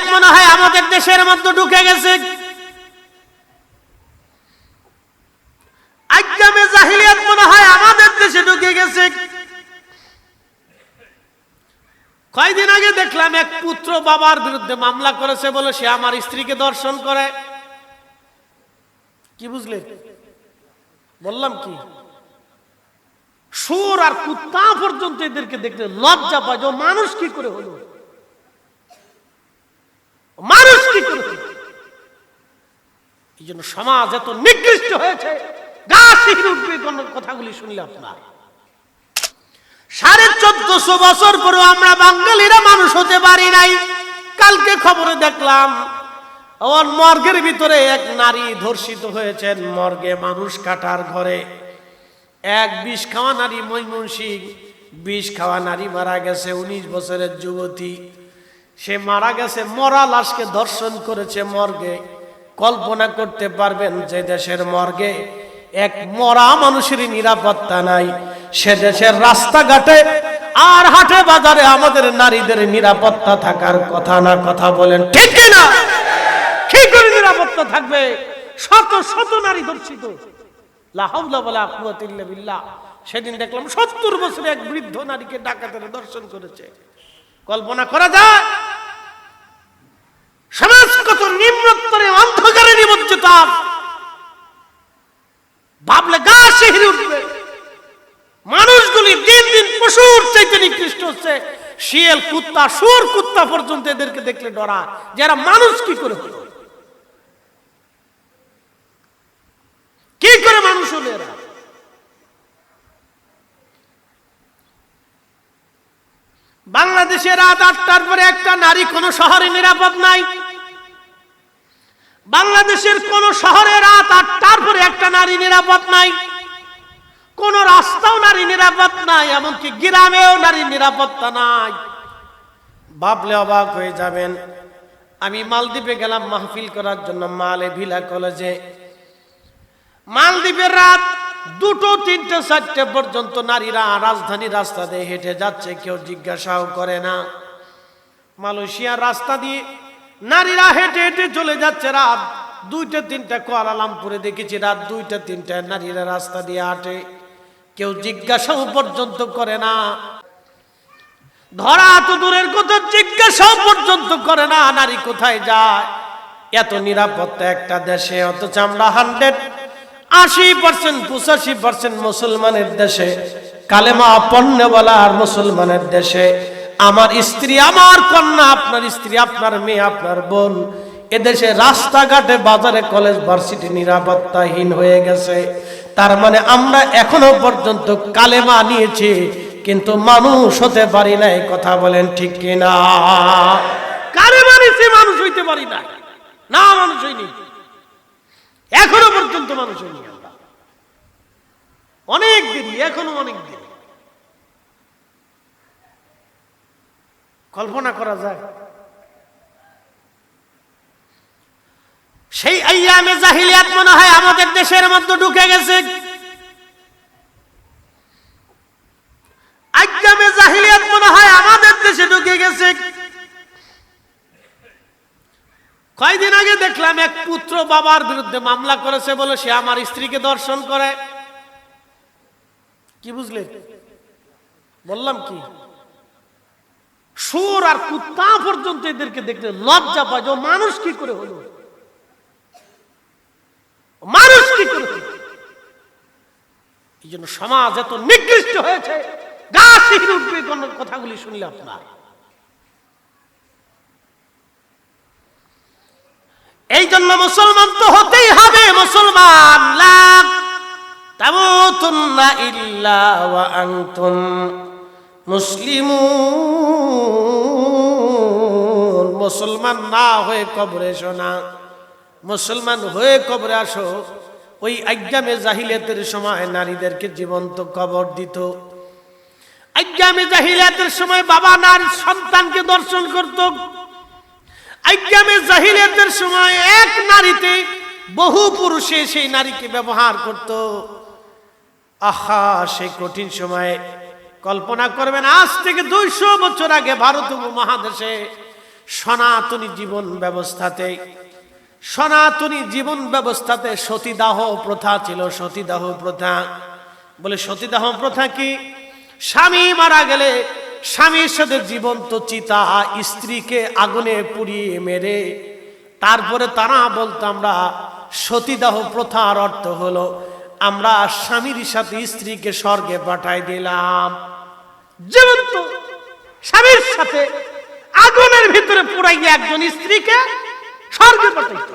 জাহিলিয়াত মনে হয় আমাদের দেশের মধ্যে ঢুকে গেছে। আজ্ঞামে জাহিলিয়াত মনে হয় আমাদের দেশে ঢুকে গেছে। কয়দিন আগে দেখলাম এক পুত্র বাবার বিরুদ্ধে মামলা করেছে বলে সে আমার স্ত্রীকে দর্শন করে। কি বুঝলেন বললাম কি? সুর আর কুত্তা পর্যন্ত এদেরকে দেখলে লজ্জা পায় মানুষ কি করে হলো মানুষ কি করে হলো? এই জন্য সমাজ এত নিকৃষ্ট হয়েছে। কথাগুলি শুনলে আপনার। সাড়ে চোদ্দশো বছর পরেও আমরা বাঙালিরা মানুষ হতে পারি নাই। কালকে খবরে দেখলাম ওর মর্গের ভিতরে এক নারী ধর্ষিত হয়েছেন মর্গে মানুষ কাটার ঘরে। এক বিষ খাওয়া নারী ময়মনসিং বিষ খাওয়া নারী মারা গেছে, উনিশ বছরের যুবতী। সে মারা গেছে, মরা লাশকে দর্শন করেছে মর্গে। কল্পনা করতে পারবেন যে দেশের মর্গে এক মরা মানুষের নিরাপত্তা নাই। সে দেশের রাস্তাঘাটে আর হাটে বাজারে আমাদের নারীদের নিরাপত্তা থাকার কথা না কথা বলেন। ঠিক না? কি করে নিরাপত্তা থাকবে? শত শত নারী ধর্ষিত। সেদিন দেখলাম সত্তর বছরে এক বৃদ্ধ নারীকে ডাকাতের দর্শন করেছে। কল্পনা করা যায়? সমাজ কত অন্ধকারে নিমজ্জিত ভাবলে গা শিহরে উঠবে। মানুষগুলি দিন দিন পশুর চাইতে নিকৃষ্ট হচ্ছে। কুত্তা সুর কুত্তা পর্যন্ত এদেরকে দেখলে ডরা। যারা মানুষ কি করে হলো? কি করে মানুষ হলো এরা? বাংলাদেশে রাত আটটার পরে একটা নারী, কোন শহরে নিরাপদ নাই। বাংলাদেশের কোন শহরে রাত আটটার পরে একটা নারী নিরাপদ নাই। কোন রাস্তাও নারী নিরাপদ নাই, এমনকি গ্রামেও নারী নিরাপত্তা নাই। ভাবলে অবাক হয়ে যাবেন, আমি মালদ্বীপে গেলাম মাহফিল করার জন্য মালে ভিলা কলেজে। মালদ্বীপের রাত দুটো, তিনটে, চারটে পর্যন্ত নারীরা রাজধানী রাস্তা দিয়ে হেঁটে যাচ্ছে, কেউ জিজ্ঞাসাও করে না। মালয়েশিয়ার রাস্তা দিয়ে নারীরা হেঁটে হেঁটে চলে যাচ্ছে রাত দুইটা, তিনটা কোয়ালালামপুরে দেখেছি রাত দুইটা, তিনটা নারীরা রাস্তা দিয়ে হাঁটে। কেউ জিজ্ঞাসাও পর্যন্ত করে না। ধরা তো দূরের কথা, জিজ্ঞাসাও পর্যন্ত করে না নারী কোথায় যায়। এত নিরাপত্তা একটা দেশে, অথচ আমরা হান্ড্রেড, আশি পার্সেন্ট, পঁচাশি পার্সেন্ট মুসলমানের দেশে, কালেমা পণ্যওয়ালা আর মুসলমানের দেশে। আমার স্ত্রী, আমার কন্যা, আপনার স্ত্রী, আপনার মেয়ে, আপনার বোন, এদেশে রাস্তাঘাটে বাজারে কলেজ, ভার্সিটি নিরাপত্তাহীন হয়ে গেছে। তার মানে আমরা এখনও পর্যন্ত কালেমা নিয়েছি, কিন্তু মানুষ হতে পারি না এই কথা বলেন ঠিক কিনা? কালেমা নিয়েছি, মানুষ হইতে পারি না না, মানুষ হইনি। এখনও পর্যন্ত মানুষ হইনি অনেক দেরি, এখনও অনেক দেরি। কল্পনা করা যায়। সেই আইয়ামে জাহিলিয়াত মনে হয় আমাদের দেশের মধ্যে ঢুকে গেছে। আজ্ঞামে জাহিলিয়াত মনে হয় আমাদের দেশে ঢুকে গেছে। কয়দিন আগে দেখলাম এক পুত্র বাবার বিরুদ্ধে মামলা করেছে বলে সে আমার স্ত্রীকে দর্শন করে। কি বুঝলেন বললাম কি? সুর আর কুত্তা পর্যন্ত এদেরকে দেখলে লজ্জা পায় যে মানুষ কি করে হলো? মানুষ কি করে এই জন্য সমাজ এত নিকৃষ্ট হয়েছে। গা শিখে উঠবে কথাগুলি শুনলে আপনার। এই জন্য মুসলমান তো হতেই হবে, মুসলমান লাভ ইল্লা মুসলিমুন। মুসলমান না হয়ে কবরে এসো না। মুসলমান হয়ে কবরে আসো। ওই আজ্ঞামে জাহিলিয়াতের সময় নারীদেরকে জীবন্ত কবর দিত। আজ্ঞামে জাহিলিয়াতের সময় বাবা নার সন্তানকে দর্শন করতো। আজ্ঞামে জাহিলিয়াতের সময় এক নারীতে বহু পুরুষে সেই নারীকে ব্যবহার করত। আহা সেই কঠিন সময়ে কল্পনা করবেন, আজ থেকে দুইশো বছর আগে ভারত উপমহাদেশে সনাতনী জীবন ব্যবস্থাতে, সনাতনী জীবন ব্যবস্থাতে সতীদাহ প্রথা ছিল, সতীদাহ প্রথা। বলে সতীদাহ প্রথা কি? স্বামী মারা গেলে স্বামীর সাথে জীবন্ত চিতা স্ত্রীকে আগুনে পুড়িয়ে মেরে, তারপরে তারা বলতো, আমরা সতীদাহ প্রথার অর্থ হলো, আমরা স্বামীর সাথে স্ত্রীকে স্বর্গে পাঠাই দিলাম। জীবন্ত স্বামীর সাথে আগুনের ভিতরে পুরাইয়া একজন স্ত্রীকে স্বর্গে পাঠাইতো।